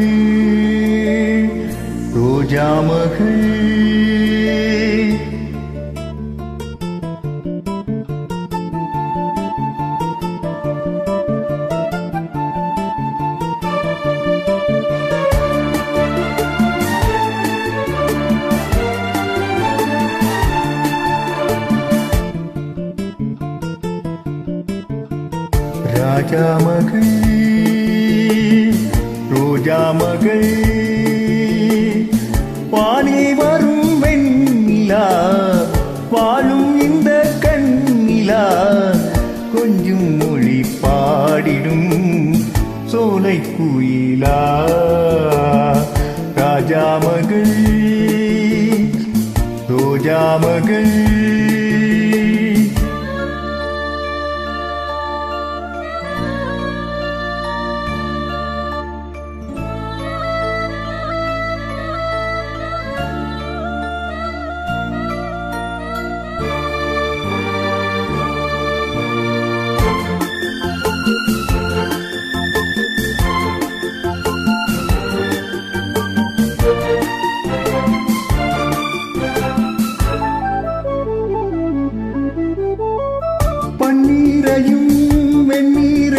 રાજામખી રોજામખી રાજામખી பூஜா மகள். வானில் வரும் வெண்ணிலா வாழும் இந்த கண்ணிலா கொஞ்சம் மொழி பாடிடும் சோலை குயிலா. ராஜா மகள் ரோஜா மகள்.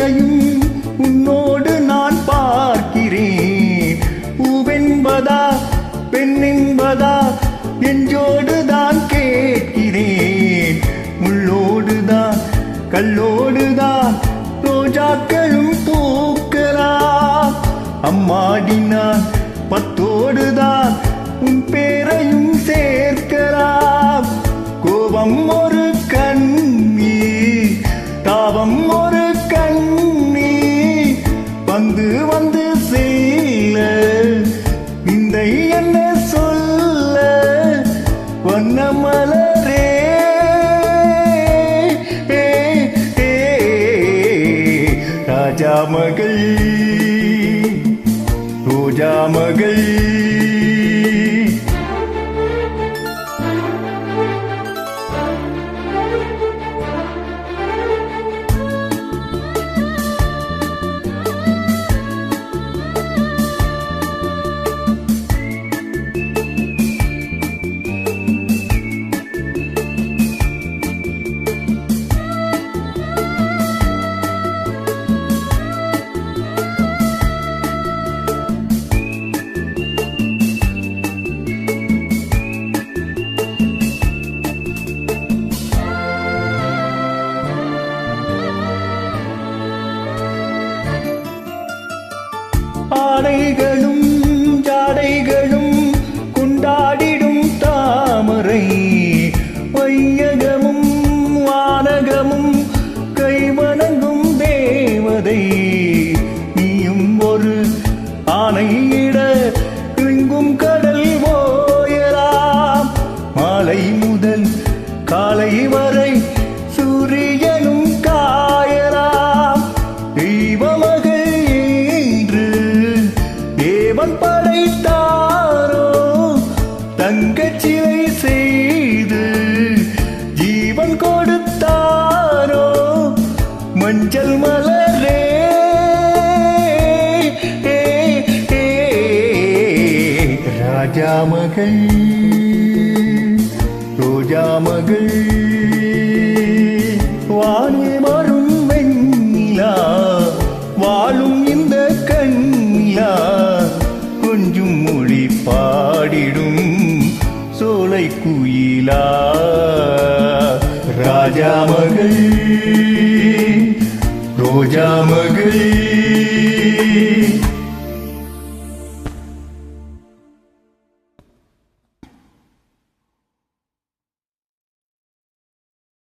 வெந்நீரையும் உன்னோடு நான் பார்க்கிறேன். பூவென்பதா பெண்ணென்பதா என்றோடு தான் கேட்கிறேன். முள்ளோடு தான் கல்லோடு தான் ரோஜாக்களும் பூக்கலாம் அம்மாடி நான் வந்து வந்து செல்ல இந்த என்ன சொல்ல வண்ண மலரே. ராஜா மகள் ரோஜா மகள். ஆடைகளும் ஜாடைகளும் குண்டாடிடும் தாமரை. வையகமும் வானகமும் கைவணங்கும் தேவதை. நீயும் ஒரு ஆணையிட மஞ்சள் மலரே. ராஜா மகள் ரோஜா மகள். வானில் மாறும் வெண்ணிலா வாழும் இந்த கண்ணிலா கொஞ்சம் மொழி பாடிடும் சோலை குயிலா. ராஜா மகள் ரோஜா மகள்